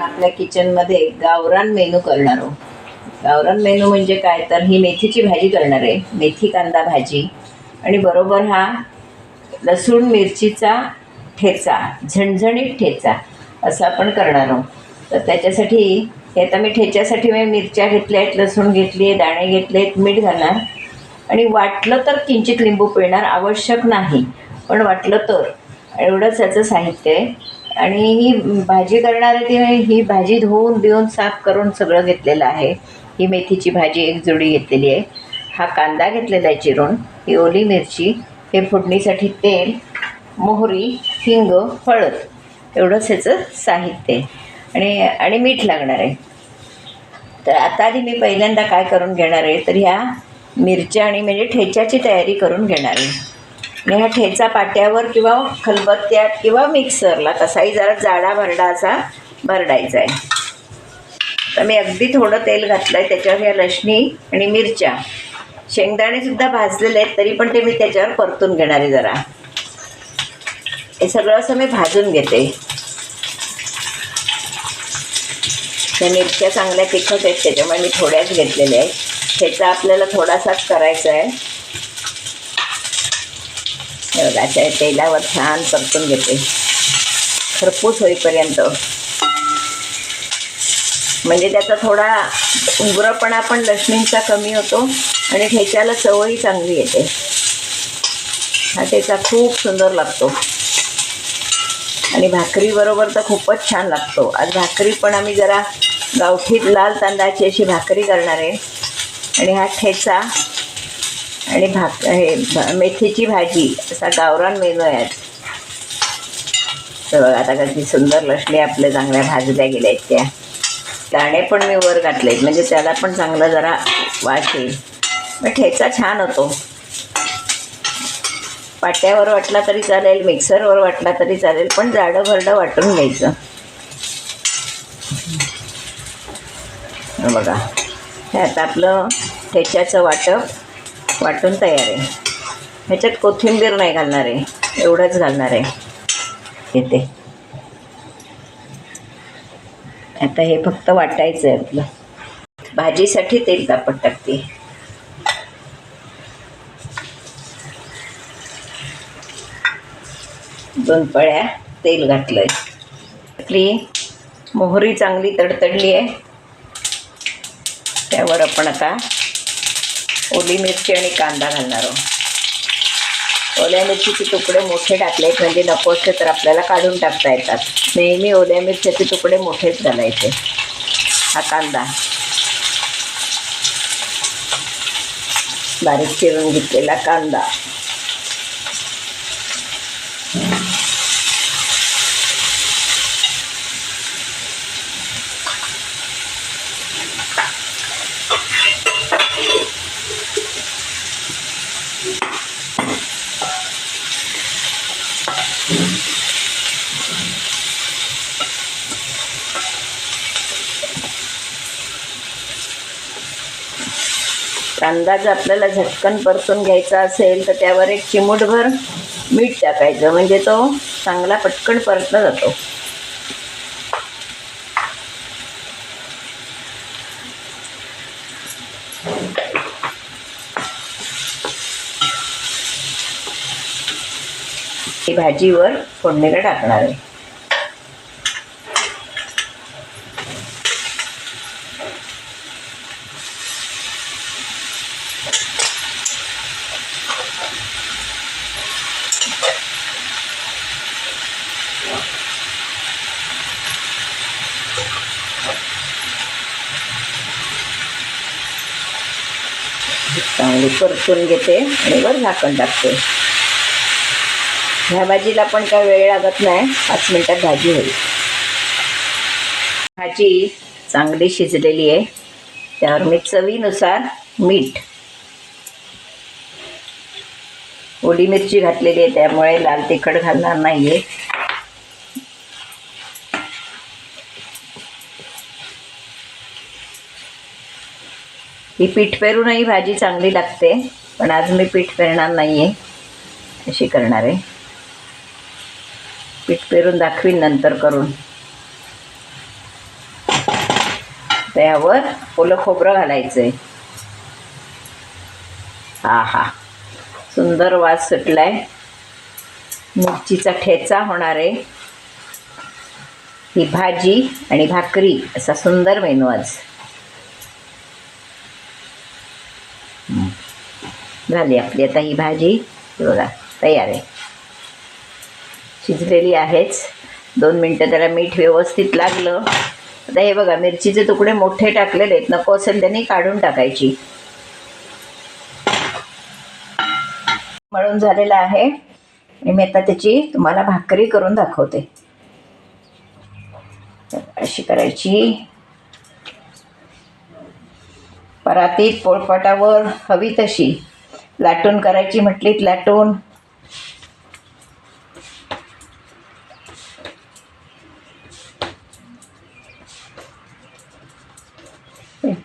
आपल्या किचनमध्ये गावरान मेनू करणार आहोत. गावरान मेनू म्हणजे काय? तर ही मेथीची भाजी करणार आहे. मेथी कांदा भाजी. आणि बरोबर हा लसूण मिरचीचा ठेचा झणझणीत ठेचा असं आपण करणार आहोत. तर त्याच्यासाठी हे आता मी ठेच्यासाठी मी मिरच्या घेतल्या आहेत लसूण घेतली आहे दाणे घेतले आहेत मीठ घालणार. आणि वाटलं तर किंचित लिंबू पिळणार आवश्यक नाही पण वाटलं तर. एवढंच याचं साहित्य आहे. आणि ही भाजी करणार आहे ती ही भाजी धुवून बिवून साफ करून सगळं घेतलेलं आहे. ही मेथीची भाजी एक जोडी घेतलेली आहे. हा कांदा घेतलेला आहे चिरून. ही ओली मिरची हे फोडणीसाठी तेल मोहरी हिंग हळद. एवढंच ह्याचं साहित्य आहे. आणि आणि मीठ लागणार आहे. तर आता आधी मी पहिल्यांदा काय करून घेणार आहे तर ह्या मिरच्या आणि म्हणजे ठेच्याची तयारी करून घेणार आहे. मी हा ठेचा पाट्यावर किंवा खलबत्त्यात किंवा मिक्सरला कसाही जरा जाडा भरडा असा भरडायचा आहे. तर मी अगदी थोडं तेल घातलं आहे त्याच्यावर ह्या लसणी आणि मिरच्या. शेंगदाणेसुद्धा भाजलेले आहेत तरी पण ते मी त्याच्यावर परतून घेणार आहे जरा. हे सगळं असं मी भाजून घेते. त्या मिरच्या चांगल्या तिखट आहेत त्याच्यामुळे मी थोड्याच घेतलेल्या आहेत. ह्याचा आपल्याला थोडासाच करायचा आहे. हे तेलावर छान परतून घेते. खरपूस होईपर्यंत. म्हणजे त्याचा थोडा उग्रपणा पण लक्ष्मींचा कमी होतो आणि ठेच्याला चवही चांगली येते. हा ठेचा खूप सुंदर लागतो. आणि भाकरीबरोबर तर खूपच छान लागतो. आज भाकरी पण आम्ही जरा गावठीत लाल तांदळाची अशी भाकरी करणार आहे. आणि हा ठेचा आणि भाक हे मेथीची भाजी असा गावरान मेनू आहे. तर बघा आता किती सुंदर लसणी आपल्या चांगल्या भाजल्या गेल्या आहेत त्या. दाणे पण मी वर घातले म्हणजे त्याला पण चांगला जरा वास येईल. मग ठेचा छान होतो. पाट्यावर वाटला तरी चालेल मिक्सरवर वाटला तरी चालेल पण जाडं भरडं वाटून घ्यायचं. बघा. हे आता आपलं ठेच्याचं वाटप. वाटून तयार आहे. ह्याच्यात कोथिंबीर नाही घालणार आहे. एवढंच घालणार आहे. येते आता हे फक्त वाटायचं आहे आपलं. भाजीसाठी तेल तापट टाकते. दोन पळ्या तेल घातलंय. आपली मोहरी चांगली तडतडली आहे. त्यावर आपण आता ओली मिरची आणि कांदा घालणार आहोत. ओल्या मिरचीचे तुकडे मोठे टाकले म्हणजे नको असले तर आपल्याला काढून टाकता येतात. नेहमी ओल्या मिरच्याचे तुकडे मोठेच घालायचे. हा कांदा. बारीक चिरून घेतलेला कांदा. कांदा जर आपल्याला झटकन परतून घ्यायचा असेल तर त्यावर एक चिमूटभर मीठ टाकायचं. म्हणजे तो चांगला पटकन परतला जातो. ही भाजीवर फोडणीला टाकणार आहे. चांगली परतून घेते आणि वर झाकण टाकते. ह्या भाजीला पण काय वेळ लागत नाही. पाच मिनिटात भाजी होईल. भाजी चांगली शिजलेली आहे. त्यावर मी चवीनुसार मीठ. ओली मिरची घातलेली आहे त्यामुळे लाल तिखट घालणार नाही आहे ही पीठ पेरूनही भाजी चांगली लागते पण आज मी पीठ पेरणार नाही आहे अशी करणार आहे. पीठ पेरून दाखवीन नंतर करून. त्यावर ओलं खोबरं घालायचं आहे हा हा. सुंदर वास सुटलाय. मिरचीचा ठेचा होणार आहे. ही भाजी आणि भाकरी असा सुंदर मेनू आज. झाली आपली आता ही भाजी. बघा तयार आहे. शिजलेली आहेच. दोन मिनटं त्याला मीठ व्यवस्थित लागलं. आता हे बघा मिरचीचे तुकडे मोठे टाकलेले आहेत. नको असेल त्यांनी काढून टाकायची. मळून झालेला आहे. आणि मी आता त्याची तुम्हाला भाकरी करून दाखवते. अशी करायची. परातीत पोळपाटावर हवी तशी. लाटून करायची म्हटलीत लाटून.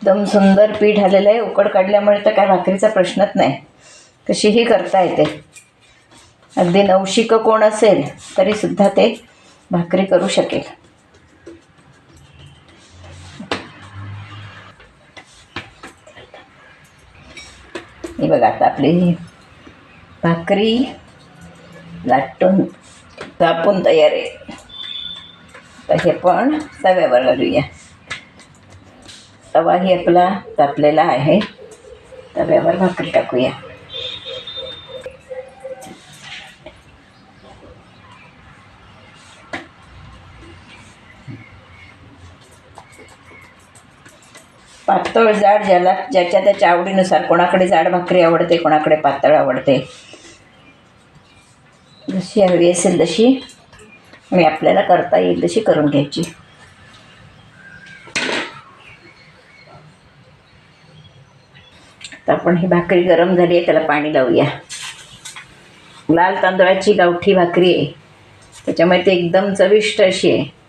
एकदम सुंदर पीठ आलेलं आहे. उकड काढल्यामुळे तर काय भाकरीचा प्रश्नच नाही. कशीही करता येते. अगदी नवशिक कोण असेल तरी सुद्धा ते भाकरी करू शकेल. हे बघा आता आपली भाकरी लाटून तापून तयार आहे. तर हे पण तव्यावर घालूया. तवाही आपला तापलेला आहे. तव्यावर भाकरी टाकूया. पातळ जाड ज्याला ज्याच्या त्याच्या आवडीनुसार कोणाकडे जाड भाकरी आवडते कोणाकडे पातळ आवडते. जशी हवी असेल तशी. आणि आपल्याला करता येईल तशी करून घ्यायची. तर आपण ही भाकरी गरम झाली आहे त्याला पाणी लावूया. लाल तांदळाची गावठी भाकरी आहे. त्याच्यामुळे ती एकदम चविष्ट अशी आहे.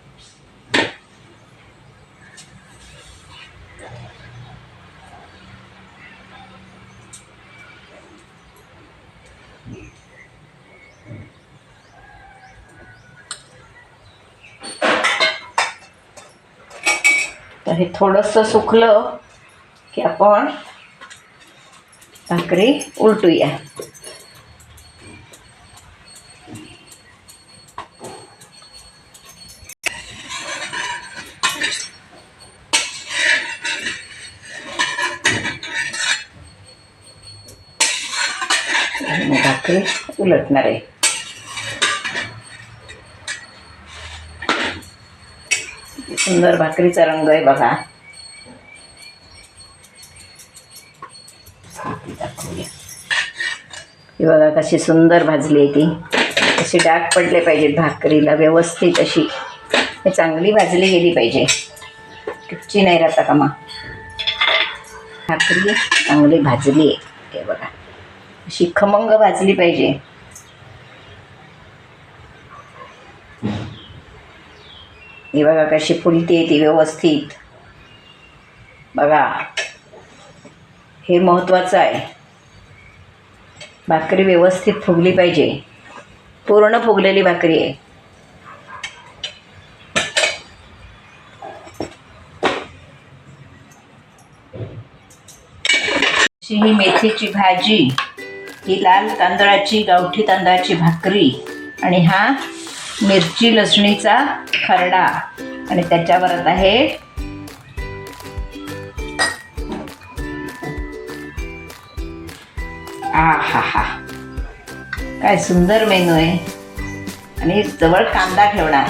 तर हे थोडंसं सुकलं की आपण भाकरी उलटूया. भाकरी उलटणार आहे. सुंदर भाकरीचा रंग आहे बघा. ही बघा कशी सुंदर भाजली आहे ती. अशी डाग पडले पाहिजेत भाकरीला व्यवस्थित अशी. चांगली भाजली गेली पाहिजे. कच्ची नाही राहता का मग. भाकरी चांगली भाजली आहे. हे बघा. अशी खमंग भाजली पाहिजे. ही बघा कशी फुलते ती व्यवस्थित. बघा. हे महत्त्वाचं आहे. भाकरी व्यवस्थित फुगली पाहिजे. पूर्ण फुगलेली भाकरी आहे. ही मेथीची भाजी ही लाल तांदळाची गावठी तांदळाची भाकरी आणि हा मिरची लसणीचा खरडा. आणि त्याच्यावर आता हे आ हा हा काय सुंदर मेनू आहे. आणि जवळ कांदा ठेवणार.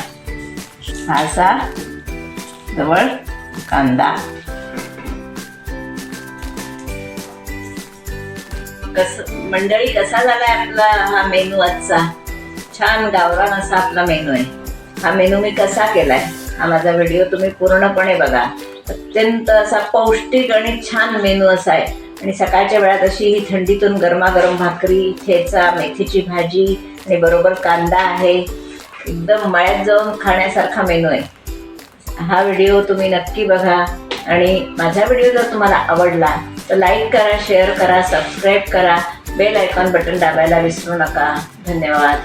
हा असा जवळ कांदा. कस मंडळी कसा झालाय आपला हा मेनू आजचा? छान गावरान असा आपला मेनू आहे. हा मेनू मी कसा केलाय? हा माझा व्हिडिओ तुम्ही पूर्णपणे बघा. अत्यंत असा पौष्टिक आणि छान मेनू असा आहे. आणि सकाळच्या वेळात अशी ही थंडीतून गरमागरम भाकरी ठेचा मेथीची भाजी आणि बरोबर कांदा आहे. एकदम मळ्यात जाऊन खाण्यासारखा मेनू आहे. हा व्हिडिओ तुम्ही नक्की बघा आणि माझा व्हिडिओ जर तुम्हाला आवडला तर लाईक करा शेअर करा सबस्क्राईब करा. बेल आयकॉन बटन दाबायला विसरू नका. धन्यवाद.